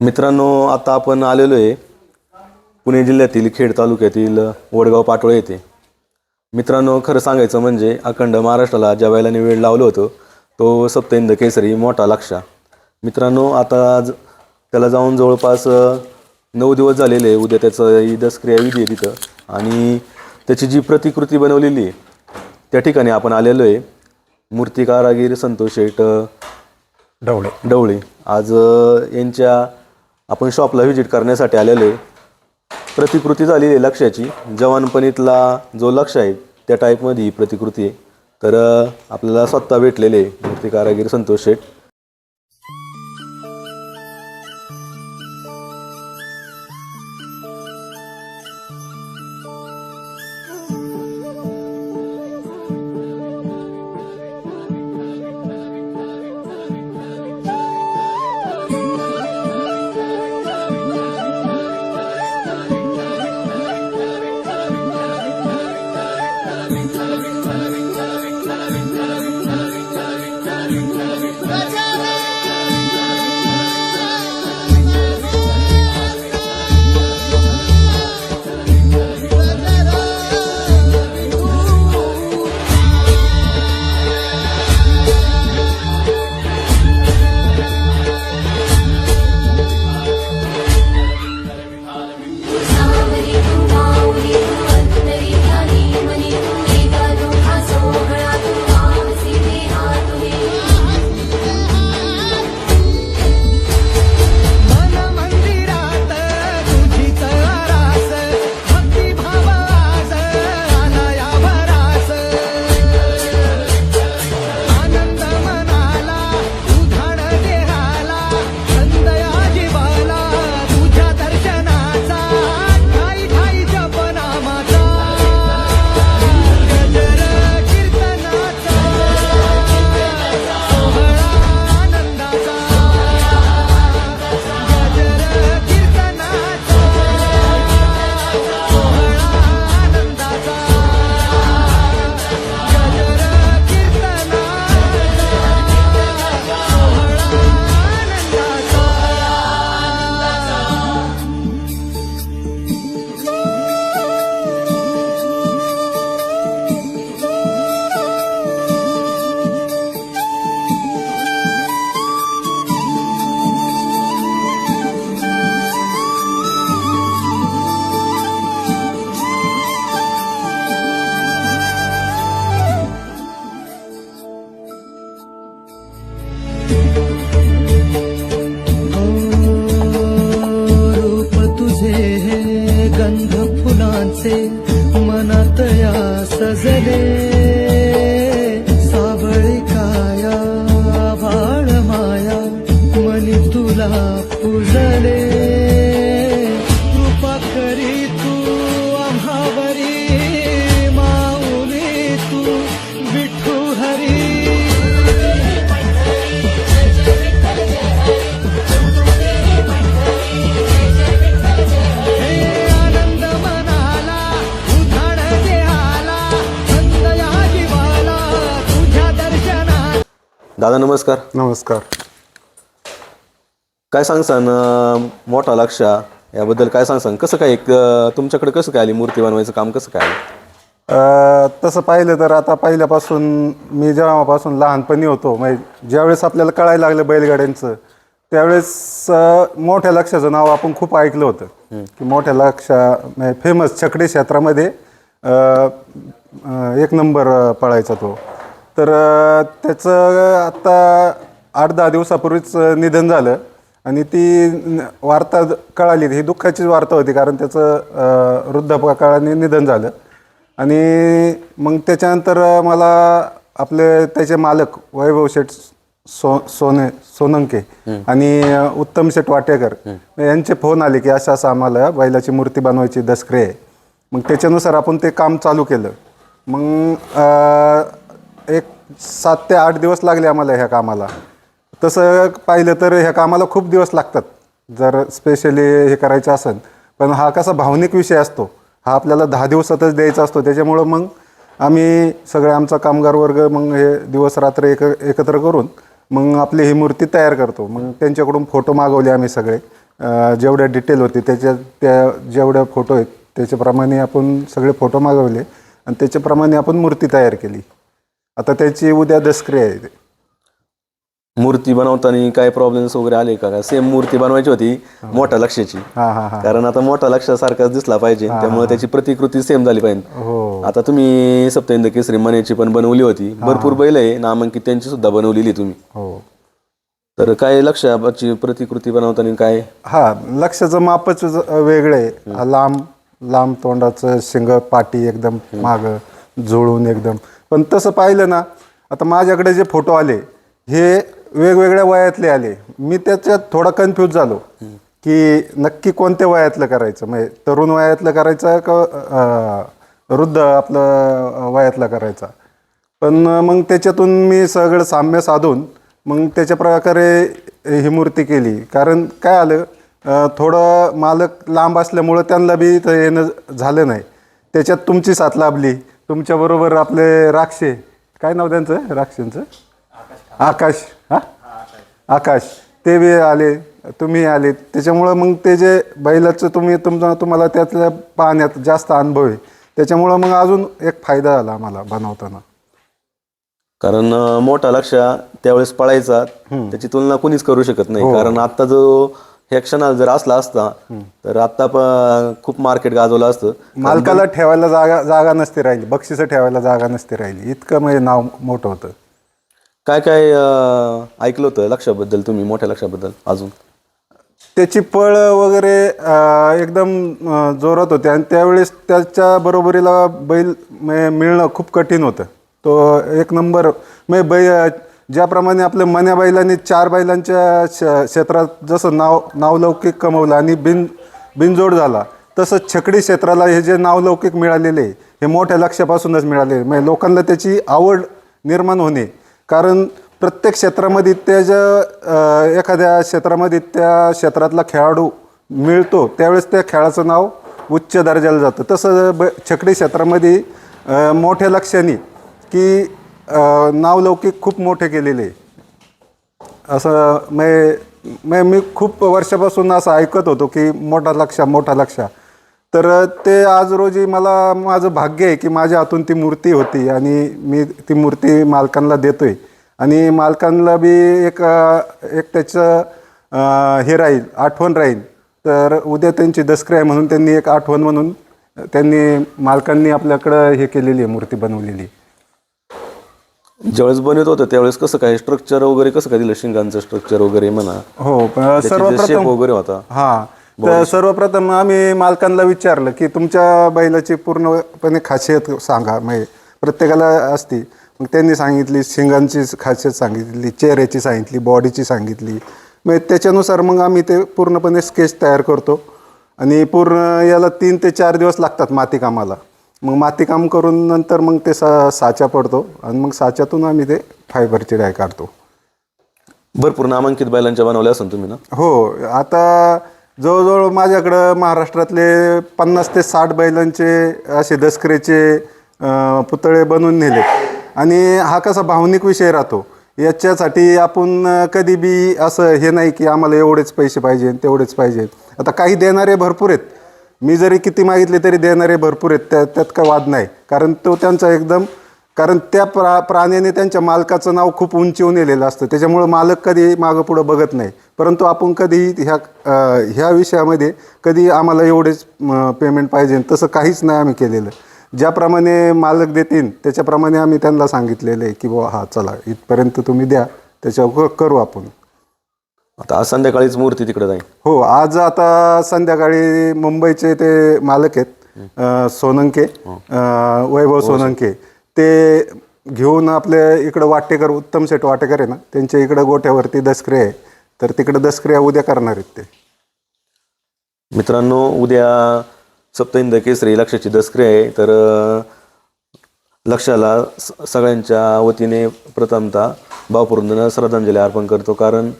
मित्रांनो आता आपण आलेलो आहे पुणे जिल्ह्यातील खेड तालुक्यातील वडगाव पाटोळे येथे. मित्रांनो खरं सांगायचं म्हणजे अखंड महाराष्ट्राला ज्या बैलाने वेळ लावलं होतं तो सप्तहिंद केसरी मोठा लक्षा मित्रांनो आता आज त्याला जाऊन जवळपास नऊ दिवस झालेले आहे. उद्या त्याचं ही दसक्रिया विधी आहे तिथं. आणि त्याची जी प्रतिकृती बनवलेली आहे त्या ठिकाणी आपण आलेलो आहे मूर्ती कारागीर संतोष शेठ अ, ढवळे डवळे. आज यांच्या आपण शॉपला व्हिजिट करण्यासाठी आलेलो आहे. प्रतिकृती झालेली आहे लक्ष्याची. जवानपणीतला जो लक्ष आहे त्या टाईपमध्ये ही प्रतिकृती आहे. तर आपल्याला स्वतः भेटलेले मूर्ती कारागीर संतोष शेठ. फुलांचे मनात या सजले. सावळी काया वाळ माया मनी तुला पुजले. दादा नमस्कार. नमस्कार. काय सांगसान मोठा लक्षा याबद्दल काय सांगसान? कसं काय एक, तुमच्याकडे कसं काय आली? मूर्ती बनवायचं काम कसं काय आलं? तसं पाहिलं तर आता पहिल्यापासून मी जेव्हापासून लहानपणी होतो म्हणजे ज्यावेळेस आपल्याला कळायला लागलं बैलगाड्यांचं त्यावेळेस मोठ्या लक्षाचं नाव आपण खूप ऐकलं होतं. की मोठ्या लक्षा फेमस छकडे क्षेत्रामध्ये एक नंबर पळायचा तो. तर त्याचं आत्ता आठ दहा दिवसापूर्वीच निधन झालं. आणि ती न- वार्ता ज- कळाली. ही दुःखाचीच वार्ता होती कारण त्याचं वृद्धापकाळाने निधन झालं. आणि मग त्याच्यानंतर मला आपले त्याचे मालक वैभव शेठ सो सोने सोनंके आणि अ, उत्तम शेठ वाटेकर यांचे फोन आले की असं असं आम्हाला बैलाची मूर्ती बनवायची दसक्रिया आहे. मग त्याच्यानुसार आपण ते काम चालू केलं. मग अ, एक सात ते आठ दिवस लागले आम्हाला ह्या कामाला. तसं पाहिलं तर ह्या कामाला खूप दिवस लागतात जर स्पेशली हे करायचं असेल. पण हा कसा भावनिक विषय असतो. हा आपल्याला दहा दिवसातच द्यायचा असतो. त्याच्यामुळं मग आम्ही सगळे आमचा कामगार वर्ग मग हे दिवस रात्र एक एकत्र करून मग आपली ही मूर्ती तयार करतो. मग त्यांच्याकडून फोटो मागवले आम्ही सगळे. जेवढ्या डिटेल होते त्याच्या त्या जेवढ्या फोटो आहेत त्याच्याप्रमाणे आपण सगळे फोटो मागवले. आणि त्याच्याप्रमाणे आपण मूर्ती तयार केली. आता त्याची उद्या दसक्रिया आहे मूर्ती बनवताना काय प्रॉब्लेम्स वगैरे आले का? सेम मूर्ती बनवायची होती मोठ्या लक्षाची हां हां हां. कारण आता मोठा लक्ष सारखाच दिसला पाहिजे त्यामुळे त्याची प्रतिकृती सेम झाली पाहिजे. हो. आता तुम्ही सप्तहिंद केसरी मनेची पण बनवली होती. भरपूर बैल आहे नामांकित त्यांची सुद्धा बनवलेली तुम्ही. हो. तर काय लक्षाची प्रतिकृती बनवताना काय? हा लक्षाचं मापच वेगळं आहे. लांब लांब तोंडाचं शिंग पाटी एकदम माग जुळून एकदम. पण तसं पाहिलं ना आता माझ्याकडे जे फोटो आले हे वेगवेगळ्या वयातले आले. मी त्याच्यात थोडा कन्फ्यूज झालो की नक्की कोणत्या वयातलं करायचं? म्हणजे तरुण वयातलं करायचं का वृद्ध आपलं वयातलं करायचा? पण मग त्याच्यातून मी सगळं साम्य साधून मग त्याच्या प्रकारे ही मूर्ती केली. कारण काय आलं थोडं मालक लांब असल्यामुळं त्यांना बी इथं येणं झालं नाही. त्याच्यात तुमची साथ लाभली. तुमच्याबरोबर आपले राक्षे. काय नाव त्यांचं? राक्षेंचं? आकाश. हा? आकाश. ते बी आले तुम्ही आले. त्याच्यामुळं मग ते जे बैलाचं तुम्ही तुमचा तुम्हाला त्यातल्या पाहण्यात जास्त अनुभव आहे. त्याच्यामुळं मग अजून एक फायदा झाला आम्हाला बनवताना. कारण मोठा लक्ष त्यावेळेस पळायचा. त्याची तुलना कोणीच करू शकत हो. नाही कारण आता जो ह्या क्षणाला जर असला असता तर आता प- खूप मार्केट गाजवलं असतं. मालकाला ठेवायला जागा जागा नसते राहिली. बक्षिसं ठेवायला जागा नसते राहिली. इतकं म्हणजे नाव मोठं होतं. काय काय अं, ऐकलं होतं लक्षाबद्दल तुम्ही मोठ्या लक्षाबद्दल अजून? त्याची पळ वगैरे अं, एकदम अं, जोरात होते. आणि त्यावेळेस त्याच्या बरोबरीला बैल म्हणजे मिळणं खूप कठीण होतं. तो एक नंबर म्हणजे बै ज्याप्रमाणे आपल्या मन्या बैलांनी चार बैलांच्या श- क्षेत्रात जसं नाव नावलौकिक कमवलं आणि बिन बिनजोड झाला तसंच छकडी क्षेत्राला हे जे नावलौकिक मिळालेले हे मोठ्या लक्षापासूनच मिळाले म्हणजे लोकांना त्याची आवड निर्माण होणे. कारण प्रत्येक क्षेत्रामध्ये त्याच्या ज्या एखाद्या क्षेत्रामध्ये त्या क्षेत्रातला खेळाडू मिळतो त्यावेळेस त्या खेळाचं नाव उच्च दर्जाला जातं. तसं ब छकडी क्षेत्रामध्ये मोठ्या लक्षाने की नावलौकिक खूप मोठे केलेले असं मै मी खूप वर्षापासून असं ऐकत होतो की मोठा लक्षा मोठा लक्षा तर ते आज रोजी मला माझं भाग्य आहे की माझ्या हातून ती मूर्ती होती आणि मी ती मूर्ती मालकांना देतोय. आणि मालकांना बी एक एक त्याचं हे राहील आठवण राहील. तर उद्या त्यांची दसक्रिया आहे म्हणून त्यांनी एक आठवण म्हणून त्यांनी मालकांनी आपल्याकडं हे केलेली आहे मूर्ती बनवलेली. ज्यावेळेस बनवत होतं त्यावेळेस कसं काय स्ट्रक्चर वगैरे कसं काय दिलं शिंगांचं स्ट्रक्चर वगैरे म्हणा? हो पण सर्वप्रथम वगैरे होता. हा तर सर्वप्रथम आम्ही मालकांना विचारलं की तुमच्या बैलाची पूर्णपणे खासियत सांगा म्हणजे प्रत्येकाला असती. मग त्यांनी सांगितली शिंगांची खासियत सांगितली चेहऱ्याची सांगितली बॉडीची सांगितली. मग त्याच्यानुसार मग आम्ही ते पूर्णपणे स्केच तयार करतो. आणि पूर्ण याला तीन ते चार दिवस लागतात मातीकामाला. मग मातीकाम करून नंतर मग ते सा साचा पडतो आणि मग साच्यातून आम्ही ते फायबरची डाय काढतो. भरपूर नामांकित बैलांच्या बनवल्या असेल तुम्ही ना? हो आता जवळजवळ माझ्याकडं महाराष्ट्रातले पन्नास ते साठ बैलांचे असे दसकरेचे पुतळे बनवून नेले आणि हा कसा भावनिक विषय राहतो. याच्यासाठी आपण कधी बी असं हे नाही की आम्हाला एवढेच पैसे पाहिजे तेवढेच पाहिजे आता काही देणारे भरपूर आहेत. मी जरी किती मागितले तरी देणारे भरपूर आहेत. त्या त्यात काय वाद नाही. कारण तो त्यांचा एकदम कारण त्या प्रा प्राण्याने त्यांच्या मालकाचं नाव खूप उंचीवर नेलेलं असतं. त्याच्यामुळं मालक कधी मागं पुढं बघत नाही. परंतु आपण कधीही ह्या ह्या विषयामध्ये कधी आम्हाला एवढेच पेमेंट पाहिजे तसं काहीच नाही आम्ही केलेलं. ज्याप्रमाणे मालक देतील त्याच्याप्रमाणे आम्ही त्यांना सांगितलेलं आहे की बुवा हा चला इथपर्यंत तुम्ही द्या. त्याच्यावर करू आपण. आता आज संध्याकाळीच मूर्ती तिकडे जाईल. हो आज आता संध्याकाळी मुंबईचे ते मालक आहेत अं, सोनंके अं, वैभव सोनंके. ते घेऊन आपल्या इकडं वाटेकर उत्तम शेठ वाटेकर आहे ना त्यांच्या इकडं गोठ्यावरती दसक्रिया आहे. तर तिकडं दसक्रिया उद्या करणार आहेत ते. मित्रांनो उद्या सप्तहिंद केसरी लक्षाची दसक्रिया आहे. तर अं, लक्षाला स- सगळ्यांच्या वतीने प्रथमतः भावपूर्ण श्रद्धांजली अर्पण करतो. कारण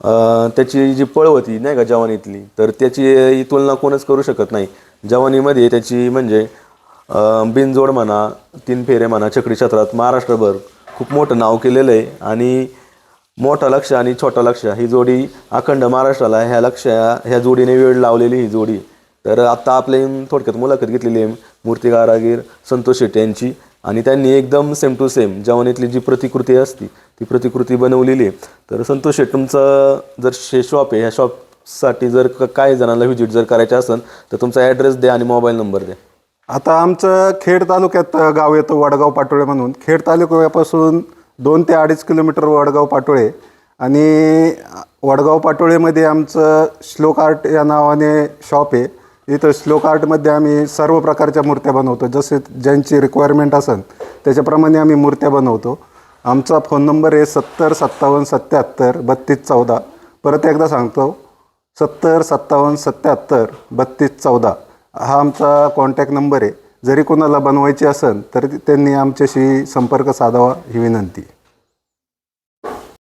त्याची जी पळ होती नाही का जवानीतली तर त्याची तुलना कोणच करू शकत नाही. जवानीमध्ये त्याची म्हणजे बिनजोड म्हणा तीन फेरे म्हणा चक्री क्षेत्रात महाराष्ट्रभर खूप मोठं नाव केलेलं आहे. आणि मोठा लक्ष आणि छोटा लक्ष ही जोडी अखंड महाराष्ट्राला ह्या लक्ष ह्या जोडीने वेळ लावलेली ही जोडी. तर आत्ता आपले थोडक्यात मुलाखत घेतलेली आहे मूर्तिकारागीर संतोष शेट्टी यांची. आणि त्यांनी एकदम सेम टू सेम जवानीतली जी प्रतिकृती असती ती प्रतिकृती बनवलेली आहे. तर संतोष शेट्टी तुमचं जर शे शॉप आहे ह्या शॉपसाठी जर काही काय जणांना व्हिजिट जर करायचं असेल तर तुमचा ॲड्रेस द्या आणि मोबाईल नंबर द्या. आता आमचं खेड तालुक्यात गाव येतं वडगाव पाटोळे म्हणून. खेड तालुक्यापासून दोन ते अडीच किलोमीटर वडगाव पाटोळे. आणि वडगाव पाटोळेमध्ये आमचं श्लोक आर्ट या नावाने शॉप आहे. इथं श्लोक आर्टमध्ये आम्ही सर्व प्रकारच्या मूर्त्या बनवतो. जसे ज्यांची रिक्वायरमेंट असेल त्याच्याप्रमाणे आम्ही मूर्त्या बनवतो. आमचा फोन नंबर आहे सत्तर सत्तावन्न सत्याहत्तर बत्तीस चौदा. परत एकदा सांगतो सत्तर सत्तावन्न सत्याहत्तर बत्तीस चौदा. हा आमचा कॉन्टॅक्ट नंबर आहे. जरी कोणाला बनवायची असेल तर त्यांनी आमच्याशी संपर्क साधावा ही विनंती.